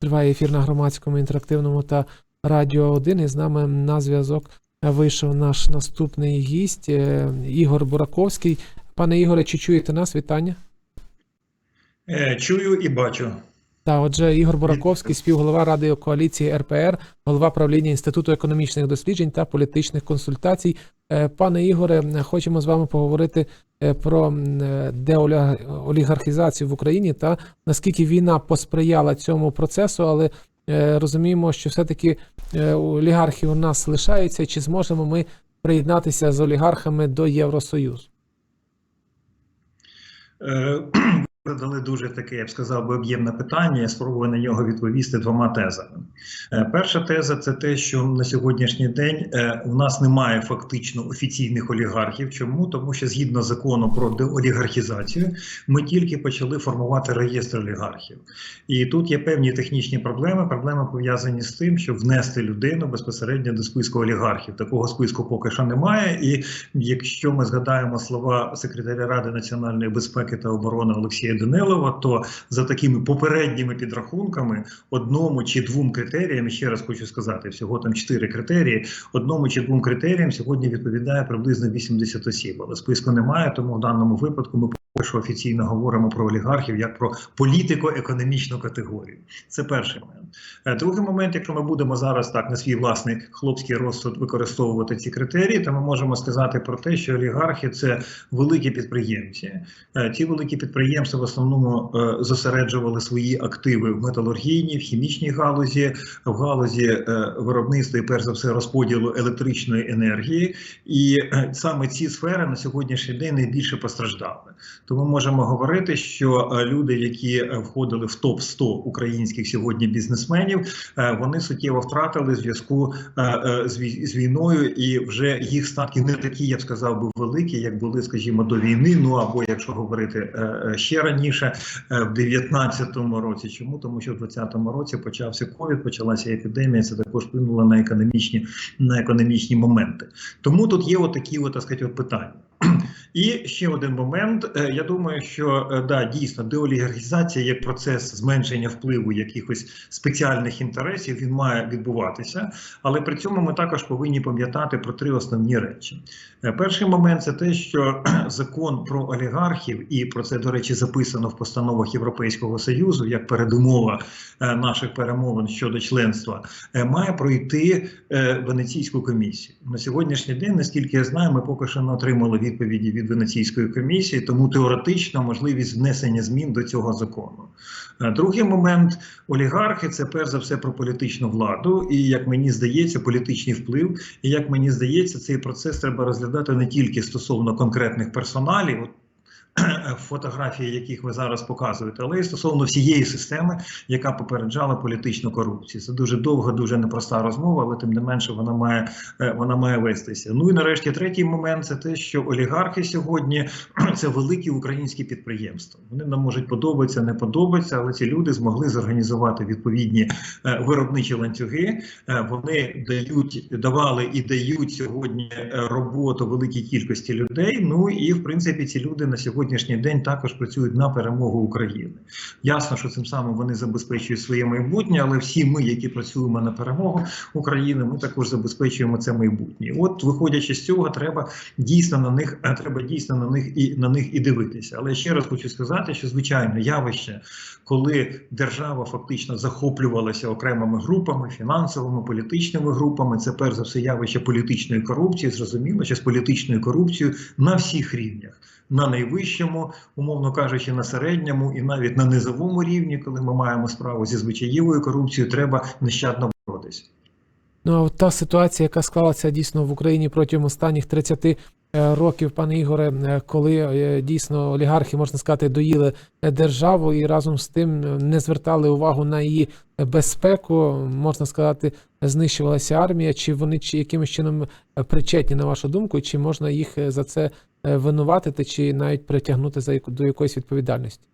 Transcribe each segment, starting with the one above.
Триває ефір на громадському інтерактивному та радіо 1. І з нами на зв'язок вийшов наш наступний гість е, Ігор Бураковський. Пане Ігоре, чи чуєте нас? Вітання. Е, Чую і бачу. Та отже, Ігор Бураковський, співголова Ради коаліції РПР, голова правління Інституту економічних досліджень та політичних консультацій. Е, Пане Ігоре, хочемо з вами поговорити е, про е, деолігархізацію в Україні та наскільки війна посприяла цьому процесу, але розуміємо, що все-таки олігархи у нас лишаються. Чи зможемо ми приєднатися з олігархами до Євросоюзу? Задали дуже таке, я б сказав, би об'ємне питання. Я спробую на нього відповісти двома тезами. Е, Перша теза це те, що на сьогоднішній день е, у нас немає фактично офіційних олігархів. Чому? Тому що згідно закону про деолігархізацію, ми тільки почали формувати реєстр олігархів. І тут є певні технічні проблеми. Проблеми пов'язані з тим, щоб внести людину безпосередньо до списку олігархів. Такого списку поки що немає. І якщо ми згадаємо слова секретаря Ради національної безпеки та оборони Олексія Данилова, то за такими попередніми підрахунками, одному чи двом критеріям, ще раз хочу сказати, всього там чотири критерії, одному чи двом критеріям сьогодні відповідає приблизно 80 осіб. Але списку немає, тому в даному випадку ми що офіційно говоримо про олігархів як про політико-економічну категорію. Це перший момент. Е, Другий момент, якщо ми будемо зараз так на свій власний хлопський розсуд використовувати ці критерії, то ми можемо сказати про те, що олігархи це великі підприємці. Е, Ті великі підприємства в основному е, зосереджували свої активи в металургійній, в хімічній галузі, в галузі е, виробництва і перш за все розподілу електричної енергії. І е, саме ці сфери на сьогоднішній день найбільше постраждали. Тому можемо говорити, що е, люди, які е, входили в топ 100 українських сьогодні бізнесменів, е, вони суттєво втратили зв'язку з війною, і вже їх статки не такі, я б сказав, би великі, як були, скажімо, до війни. Ну або якщо говорити ще раніше, в 19-му році. Чому тому, що в 20-му році почався ковід, почалася епідемія. Це також вплинуло на економічні на економічні моменти. Тому тут є отакі, от, так сказати, от питання. І ще один момент. Е, Я думаю, що е, да, дійсно деолігархізація як процес зменшення впливу якихось спеціальних інтересів він має відбуватися, але при цьому ми також повинні пам'ятати про три основні речі. Е, Перший момент це те, що закон про олігархів, і про це, до речі, записано в постановах Європейського союзу як передумова наших перемовин щодо членства, має пройти Венеційську комісію. На сьогоднішній день, наскільки я знаю, ми поки що не отримали відповіді від Венеційської комісії, тому теоретично можливість внесення змін до цього закону. Е, Другий момент олігархи це перш за все про політичну владу, і як мені здається, політичний вплив. І як мені здається, цей процес треба розглядати не тільки стосовно конкретних персоналів. От, Фотографії, яких ви зараз показуєте, але й стосовно всієї системи, яка попереджала політичну корупцію. Це дуже довга, дуже непроста розмова, але тим не менше вона має е, вона має вестися. Ну і нарешті третій момент це те, що олігархи сьогодні це великі українські підприємства. Вони нам можуть подобатися, не подобатися, але ці люди змогли зорганізувати відповідні е, виробничі ланцюги. Е, Вони дають, давали і дають сьогодні роботу великій кількості людей. Ну і в принципі ці люди на сьогоднішній день також працюють на перемогу України. Ясно, що цим самим вони забезпечують своє майбутнє, але всі ми, які працюємо на перемогу України, ми також забезпечуємо це майбутнє. От, виходячи з цього, треба дійсно на них е, треба дійсно на них і на них і дивитися. Але ще раз хочу сказати, що звичайно явище, коли держава фактично захоплювалася окремими групами, фінансовими, політичними групами, це перш за все явище політичної корупції. Зрозуміло, що з політичною корупцією на всіх рівнях. На найвищому, умовно кажучи, на середньому і навіть на низовому рівні, коли ми маємо справу зі звичаєвою корупцією, треба нещадно боротися. Ну, а та ситуація, яка склалася дійсно в Україні протягом останніх 30 е, років, пане Ігоре, е, коли е, дійсно олігархи, можна сказати, доїли державу і разом з тим не звертали увагу на її безпеку, можна сказати, знищувалася армія. Чи вони чи якимось чином причетні, на вашу думку, чи можна їх за це винуватити, чи навіть притягнути за до якоїсь відповідальності?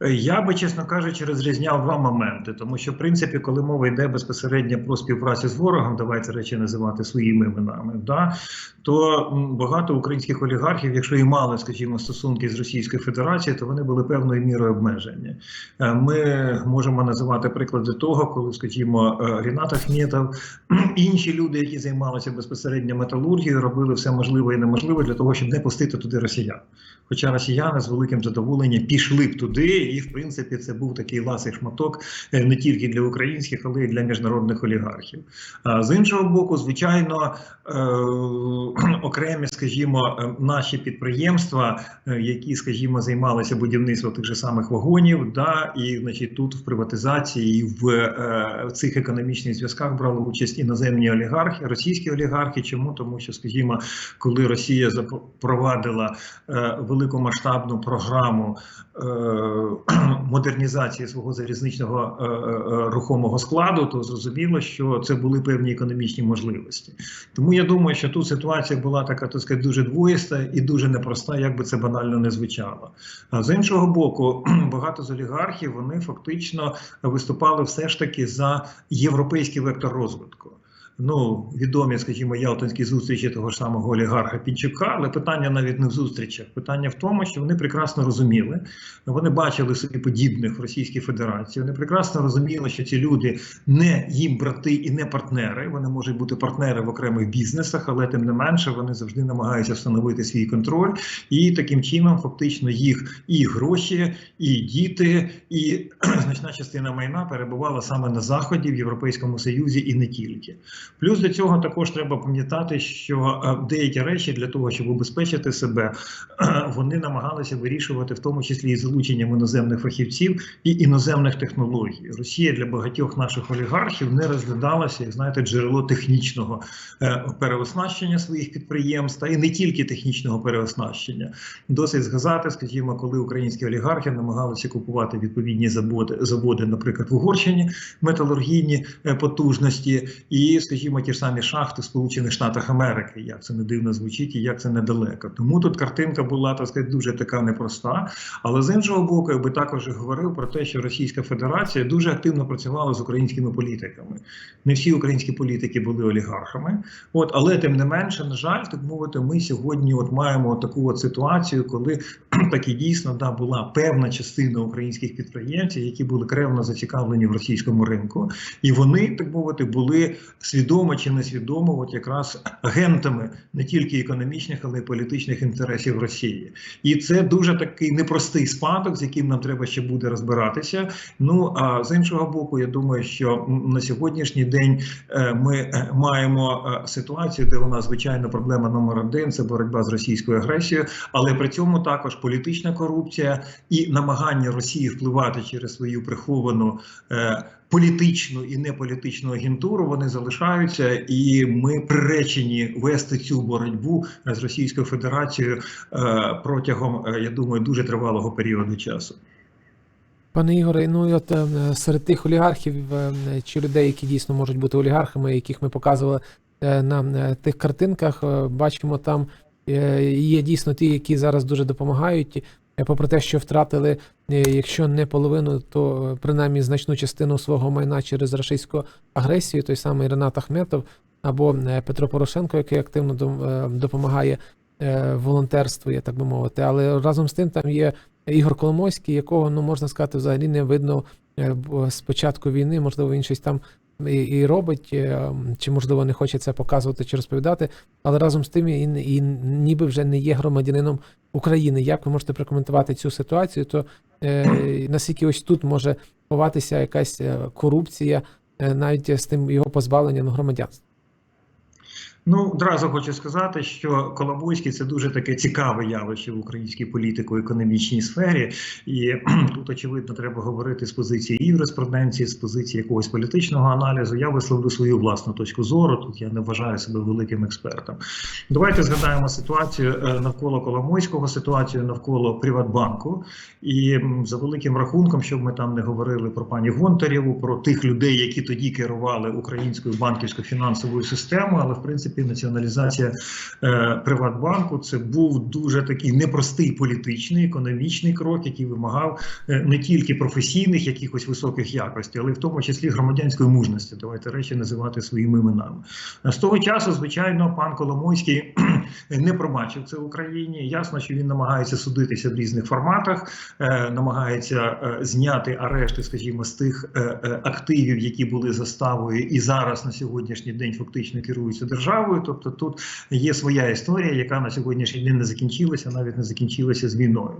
Я би, чесно кажучи, розрізняв два моменти, тому що, в принципі, коли мова йде безпосередньо про співпрацю з ворогом, давайте речі називати своїми іменами, да, то багато українських олігархів, якщо і мали, скажімо, стосунки з Російською Федерацією, то вони були певною мірою обмежені. Е, Ми можемо називати приклади того, коли, скажімо, е, Рінат Ахметов, інші люди, які займалися безпосередньо металургією, робили все можливе і неможливе для того, щоб не пустити туди росіян. Хоча росіяни з великим задоволенням пішли б туди, і в принципі це був такий ласий шматок е, не тільки для українських, але й для міжнародних олігархів. А з іншого боку, звичайно, е, окремі, скажімо, е, наші підприємства, які, скажімо, займалися будівництвом тих же самих вагонів, да, і значить тут в приватизації, і в, цих економічних зв'язках брали участь іноземні олігархи, російські олігархи. Чому тому, що, скажімо, коли Росія запровадила великомасштабну програму е, модернізації свого залізничного е, е, рухомого складу, то зрозуміло, що це були певні економічні можливості. Тому я думаю, що тут ситуація була така, так сказати, дуже двоїста і дуже непроста, як би це банально не звучало. А з іншого боку, багато з олігархів вони фактично виступали все ж таки за європейський вектор розвитку. Ну, відомі, скажімо, ялтинські зустрічі того ж самого олігарха Пінчука, але питання навіть не в зустрічах. Питання в тому, що вони прекрасно розуміли, вони бачили собі подібних в Російській Федерації. Вони прекрасно розуміли, що ці люди не їм брати і не партнери. Вони можуть бути партнери в окремих бізнесах, але тим не менше вони завжди намагаються встановити свій контроль, і таким чином, фактично, їх і гроші, і діти, і значна частина майна перебувала саме на заході в Європейському Союзі і не тільки. Плюс до цього також треба пам'ятати, що е, деякі речі для того, щоб убезпечити себе, вони намагалися вирішувати в тому числі і залученням іноземних фахівців і іноземних технологій. Росія для багатьох наших олігархів не розглядалася, як знаєте, джерело технічного е, переоснащення своїх підприємств, та і не тільки технічного переоснащення. Досить згадати, скажімо, коли українські олігархи намагалися купувати відповідні заводи, заводи, наприклад, в Угорщині, металургійні е, потужності, і, скажімо, ті ж самі шахти в Сполучених Штатах Америки, як це не дивно звучить і як це недалеко. Тому тут картинка була так сказати, дуже така непроста. Але з іншого боку, я би також говорив про те, що Російська Федерація дуже активно працювала з українськими політиками. Не всі українські політики були олігархами. От, але тим не менше, на жаль, так мовити, ми сьогодні от маємо таку от ситуацію, коли таки дійсно да була певна частина українських підприємців, які були кревно зацікавлені в російському ринку, і вони так мовити були свідомо чи несвідомо, от якраз агентами не тільки економічних, але й політичних інтересів Росії. І це дуже такий непростий спадок, з яким нам треба ще буде розбиратися. Ну а з іншого боку, я думаю, що на сьогоднішній день е, ми е, маємо е, ситуацію, де у нас звичайно проблема номер один це боротьба з російською агресією, але при цьому також політична корупція і намагання Росії впливати через свою приховану. Політичну і неполітичну агентуру вони залишаються, і ми приречені вести цю боротьбу з Російською Федерацією е, протягом, е, я думаю, дуже тривалого періоду часу. Пане Ігоре, ну от е, серед тих олігархів чи людей, які дійсно можуть бути олігархами, яких ми показували на тих картинках, бачимо там є дійсно ті, які зараз дуже допомагають. Попри те, що втратили, якщо не половину, то е, принаймні значну частину свого майна через рашистську агресію, той самий Ренат Ахметов або е, Петро Порошенко, який активно е, допомагає е, волонтерству, я так би мовити. Але разом з тим там є Ігор Коломойський, якого, ну можна сказати, взагалі не видно е, з початку війни, можливо, він щось там і, і робить, е, чи можливо не хоче це показувати чи розповідати, але разом з тим і, і ніби вже не є громадянином України. Як ви можете прокоментувати цю ситуацію? То е, наскільки ось тут може ховатися якась е, корупція, е, навіть з тим його позбавленням громадянства? Ну, одразу хочу сказати, що Коломойський це дуже таке цікаве явище в українській політико-економічній сфері, і тут очевидно треба говорити з позиції юриспруденції, з позиції якогось політичного аналізу. Я висловлю свою власну точку зору. Тут я не вважаю себе великим експертом. Давайте згадаємо ситуацію е, навколо Коломойського, ситуацію навколо Приватбанку. І за великим рахунком, щоб ми там не говорили про пані Гонтарєву, про тих людей, які тоді керували українською банківською фінансовою системою, але в принципі таки націоналізація е, Приватбанку. Це був дуже такий непростий політичний економічний крок, який вимагав е, не тільки професійних якихось високих якостей, але й в тому числі громадянської мужності. Давайте речі називати своїми іменами. З того часу, звичайно, пан Коломойський не пробачив це Україні. Ясно, що він намагається судитися в різних форматах, е, намагається е, зняти арешти, скажімо, з тих е, активів, які були заставою, і зараз на сьогоднішній день фактично керуються державою. Тобто тут є своя історія, яка на сьогоднішній день не закінчилася, навіть не закінчилася з війною.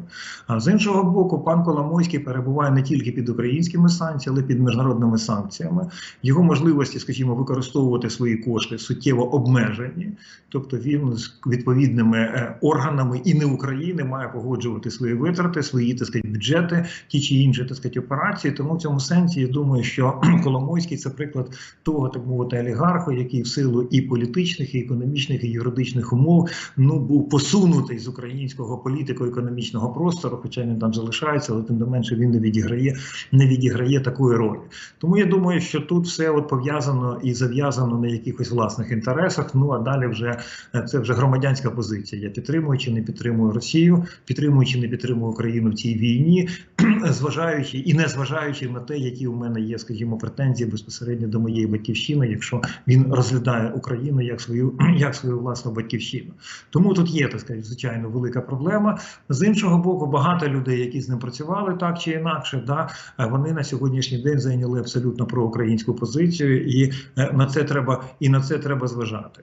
А з іншого боку, пан Коломойський перебуває не тільки під українськими санкціями, але під міжнародними санкціями. Його можливості, скажімо, використовувати свої кошти суттєво обмежені. Тобто він відповідними е, органами і не України має погоджувати свої витрати, свої так сказати, бюджети, ті чи інші так сказати, операції. Тому в цьому сенсі я думаю, що Коломойський це приклад того, так мовити, олігарху, який в силу і політичних, і економічних, і юридичних умов ну був посунутий з українського політико-економічного простору, хоча він там залишається, але тим не менше він не відіграє, не відіграє такої ролі. Тому я думаю, що тут все от пов'язано і зав'язано на якихось власних інтересах. Ну а далі вже е, це вже громадянська позиція. Я підтримую чи не підтримую Росію, підтримую чи не підтримую Україну в цій війні, зважаючи і не зважаючи на те, які у мене є, скажімо, претензії безпосередньо до моєї батьківщини, якщо він розглядає Україну як свою як свою власну батьківщину. Тому тут є так сказати, звичайно велика проблема. З іншого боку, багато людей, які з ним працювали так чи інакше, да вони на сьогоднішній день зайняли абсолютно проукраїнську позицію, і е, на це треба і на це треба зважати.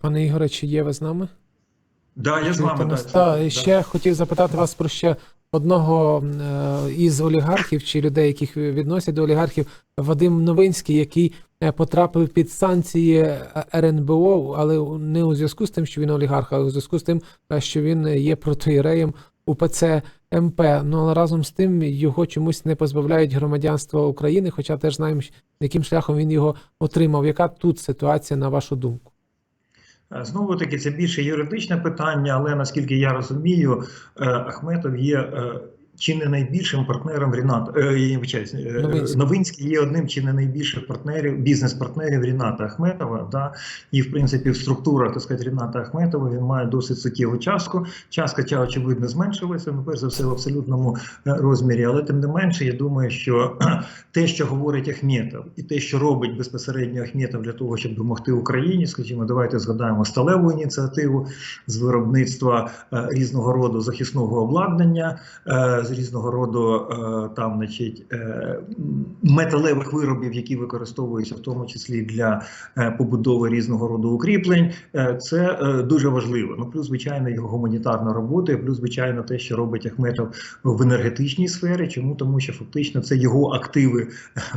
Пане Ігоре, чи є ви з нами? Да, я з вами нас? так, Та, да. ще хотів запитати вас про ще одного е, із олігархів чи людей, яких відносять до олігархів, Вадим Новинський, який е, потрапив під санкції е, РНБО, але не у зв'язку з тим, що він олігарх, а у зв'язку з тим, що він є протиєреєм УПЦ МП. Ну але разом з тим його чомусь не позбавляють громадянства України, хоча теж знаємо, яким шляхом він його отримав. Яка тут ситуація, на вашу думку? Е, Знову таки, це більше юридичне питання, але наскільки я розумію, е, Ахметов є е, чи не найбільшим партнером Ріната е, е, Новинський. Новинський є одним чи не найбільших партнерів, бізнес-партнерів Ріната Ахметова. Да? І в принципі, в структурах так сказати, Ріната Ахметова він має досить суттєву частку. Частка ця, очевидно зменшилася. Ну, перш за все, в абсолютному е, розмірі. Але тим не менше, я думаю, що те, що говорить Ахметов, і те, що робить безпосередньо Ахметов для того, щоб допомогти Україні, скажімо, давайте згадаємо сталеву ініціативу з виробництва різного роду захисного обладнання, з різного роду е, там, значить, е, металевих виробів, які використовуються в тому числі для е, побудови різного роду укріплень. Це дуже важливо. Ну плюс, звичайно, його гуманітарна робота, і плюс, звичайно, те, що робить Ахметов в енергетичній сфері. Чому тому, що фактично це його активи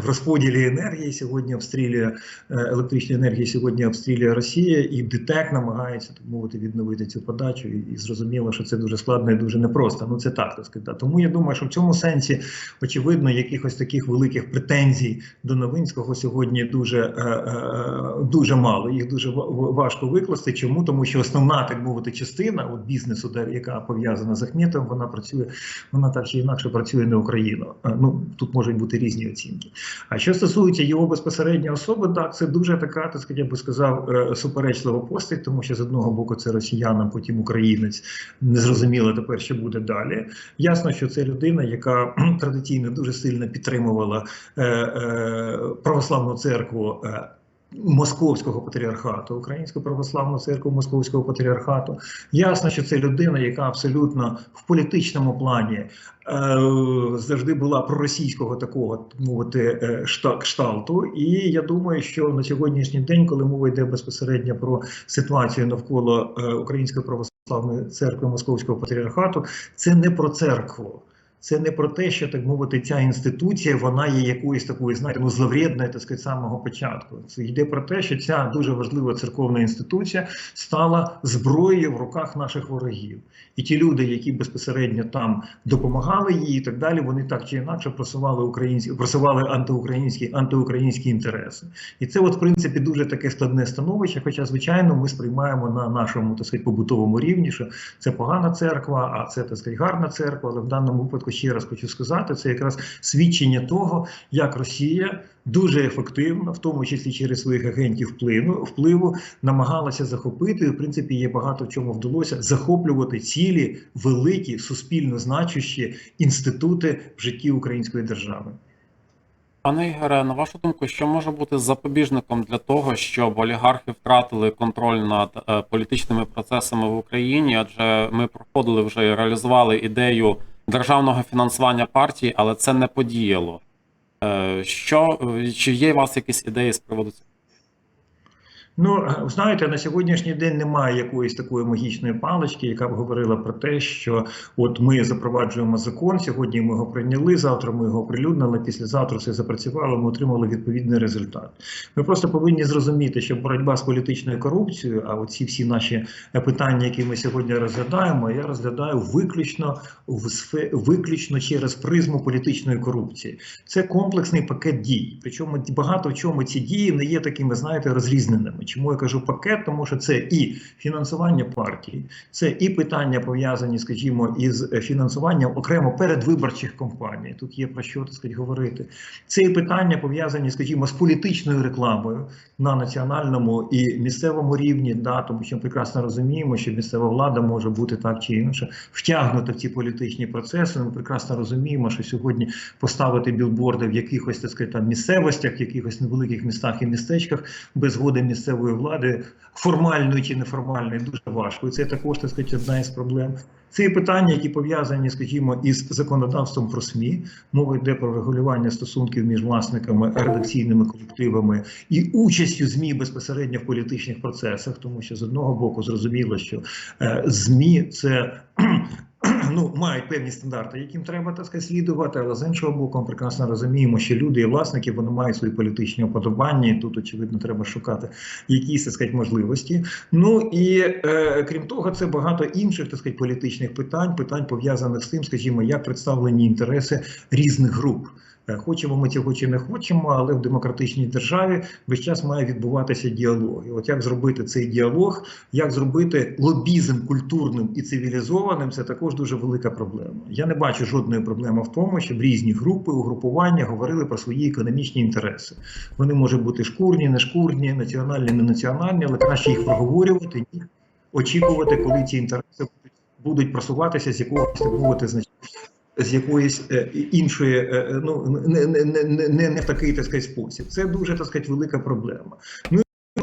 в розподілі енергії сьогодні обстрілює електричної енергії. Сьогодні обстрілює Росія, і ДТЕК намагається так мовити відновити цю подачу. І, і зрозуміло, що це дуже складно і дуже непросто. Ну це так так сказати. Тому я думаю, що в цьому сенсі очевидно якихось таких великих претензій до Новинського сьогодні дуже е, е, дуже мало. Їх дуже ва- ва- важко викласти. Чому тому, що основна так мовити частина от бізнесу, де яка пов'язана з Ахметом, вона працює, вона так чи інакше працює на Україну. Е, Ну тут можуть бути різні оцінки. А що стосується його безпосередньої особи, так це дуже така, так сказати, я би сказав, суперечлива постать, тому що з одного боку це росіянин, потім українець. Незрозуміло тепер, що буде далі. Ясно, що це людина, яка традиційно дуже сильно підтримувала е, е, православну церкву. Е, Московського патріархату, Українську православну церкву Московського патріархату. Ясно, що це людина, яка абсолютно в політичному плані е, завжди була проросійського такого мовити кшталту. І я думаю, що на сьогоднішній день, коли мова йде безпосередньо про ситуацію навколо Української православної церкви Московського патріархату, це не про церкву. Це не про те, що так мовити, ця інституція вона є якоюсь такою, знаєте, ну зловредною, так сказати, самого початку. Це йде про те, що ця дуже важлива церковна інституція стала зброєю в руках наших ворогів. І ті люди, які безпосередньо там допомагали їй, і так далі, вони так чи інакше просували українські, просували антиукраїнські антиукраїнські інтереси. І це, от, в принципі, дуже таке складне становище. Хоча, звичайно, ми сприймаємо на нашому так сказати, побутовому рівні, що це погана церква, а це так сказати, гарна церква. Але в даному випадку ще раз хочу сказати, це якраз свідчення того, як Росія дуже ефективно, в тому числі через своїх агентів впливу, впливу намагалася захопити. І, в принципі, є багато в чому вдалося захоплювати цілі великі суспільно значущі інститути в житті української держави. Пане Ігоре, на вашу думку, що може бути запобіжником для того, щоб олігархи втратили контроль над е, політичними процесами в Україні? Адже ми проходили вже і реалізували ідею державного фінансування партії, але це не подіяло. Е, Що чи є у вас якісь ідеї з приводу цього? Ну, знаєте, на сьогоднішній день немає якоїсь такої магічної палички, яка б говорила про те, що от ми запроваджуємо закон. Сьогодні ми його прийняли. Завтра ми його оприлюднили. Післязавтра все запрацювало. Ми отримали відповідний результат. Ми просто повинні зрозуміти, що боротьба з політичною корупцією, а оці всі наші питання, які ми сьогодні розглядаємо, я розглядаю виключно в сфе- виключно через призму політичної корупції. Це комплексний пакет дій. Причому багато в чому ці дії не є такими, знаєте, розрізненими. Чому я кажу пакет? Тому що це і фінансування партії, це і питання пов'язані, скажімо, із фінансуванням окремо передвиборчих кампаній. Тут є про що так сказати, говорити. Це і питання пов'язані, скажімо, з політичною рекламою на національному і місцевому рівні. Да, тому що ми прекрасно розуміємо, що місцева влада може бути так чи інакше втягнута в ці політичні процеси. Ми прекрасно розуміємо, що сьогодні поставити білборди в якихось так сказати, там місцевостях, в якихось невеликих містах і містечках без згоди місцевої влади, формальної чи неформальної, дуже важко. І це також так сказати, одна із проблем. Це і питання, які пов'язані, скажімо, із законодавством про СМІ. Мова йде про регулювання стосунків між власниками, редакційними колективами і участю ЗМІ безпосередньо в політичних процесах, тому що з одного боку зрозуміло, що е, ЗМІ це. Ну, мають певні стандарти, яким треба так сказати, слідувати, але з іншого боку, ми прекрасно розуміємо, що люди і власники вони мають свої політичні уподобання. і Тут очевидно треба шукати якісь так сказати, можливості. Ну і е, крім того, це багато інших так сказати, політичних питань, питань пов'язаних з тим, скажімо, як представлені інтереси різних груп. Е, Хочемо ми цього чи не хочемо, але в демократичній державі весь час має відбуватися діалог. І от як зробити цей діалог, як зробити лобізм культурним і цивілізованим, це також дуже велика проблема. Я не бачу жодної проблеми в тому, щоб різні групи, угрупування говорили про свої економічні інтереси. Вони можуть бути шкурні, не шкурні, національні, не національні, але краще їх проговорювати, ніж очікувати, коли ці інтереси будуть- просуватися з якогось так мовити значення з якоїсь е, іншої, е, е, ну не, не, не, не, не в такий так сказати, спосіб. Це дуже так сказати, велика проблема. Ну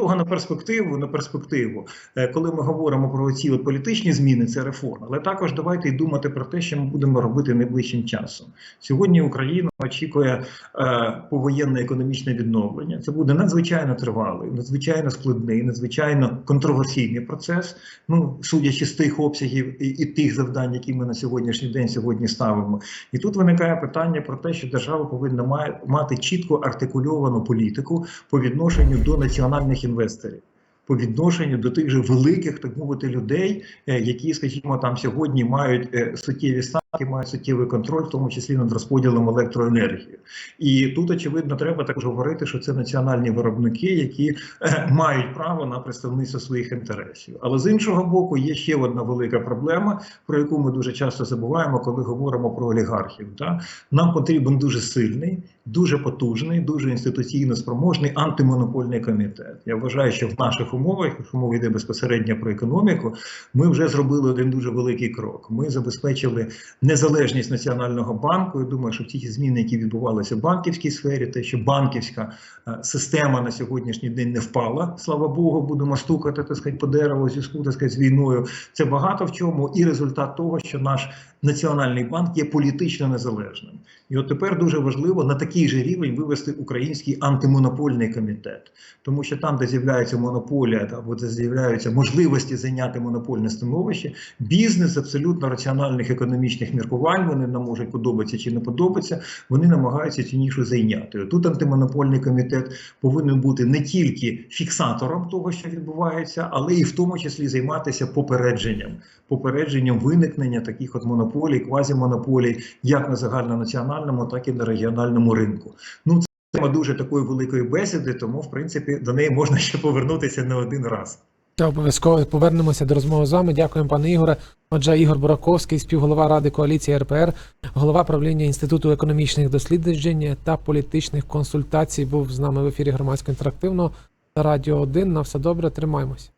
того на перспективу, на перспективу, е, коли ми говоримо про ці політичні зміни, це реформа. Але також давайте й думати про те, що ми будемо робити найближчим часом. Сьогодні Україна очікує е, повоєнне економічне відновлення. Це буде надзвичайно тривалий, надзвичайно складний, надзвичайно контроверсійний процес. Ну, судячи з тих обсягів і, і тих завдань, які ми на сьогоднішній день сьогодні ставимо. І тут виникає питання про те, що держава повинна мати чітко артикульовану політику по відношенню до національних інвесторів. По відношенню до тих же великих, так мовити, людей, е, які, скажімо, там сьогодні мають суттєві суттєві ставки, мають суттєвий контроль, в тому числі над розподілом електроенергії. І тут очевидно треба також говорити, що це національні виробники, які е, мають право на представництво своїх інтересів. Але з іншого боку, є ще одна велика проблема, про яку ми дуже часто забуваємо, коли говоримо про олігархів. Да? Нам потрібен дуже сильний, дуже потужний, дуже інституційно спроможний антимонопольний комітет. Я вважаю, що в наших умовах, якщо мова йде безпосередньо про економіку, ми вже зробили один дуже великий крок. Ми забезпечили незалежність національного банку. Я думаю, що ті зміни, які відбувалися в банківській сфері, те, що банківська е, система на сьогоднішній день не впала, слава Богу, будемо стукати так сказати, по дереву зв'язку так сказати, з війною. Це багато в чому і результат того, що наш національний банк є політично незалежним. І от тепер дуже важливо на такий же рівень вивести український антимонопольний комітет, тому що там, де з'являється монополія, там де з'являються можливості зайняти монопольне становище, бізнес абсолютно раціональних економічних міркувань вони нам можуть подобатися чи не подобатися. Вони намагаються цю нішу зайняти. Тут антимонопольний комітет повинен бути не тільки фіксатором того, що відбувається, але і в тому числі займатися попередженням, попередженням виникнення таких от монополій, квазімонополій, як на загальнонаціональному, так і на регіональному ринку. Ну це тема дуже такої великої бесіди, тому в принципі до неї можна ще повернутися не один раз. Та обов'язково повернемося до розмови з вами. Дякуємо, пане Ігоре. Отже, Ігор Бураковський, співголова Ради коаліції РПР, голова правління Інституту економічних досліджень та політичних консультацій, був з нами в ефірі громадсько інтерактивного та радіо 1. На все добре, тримаємось.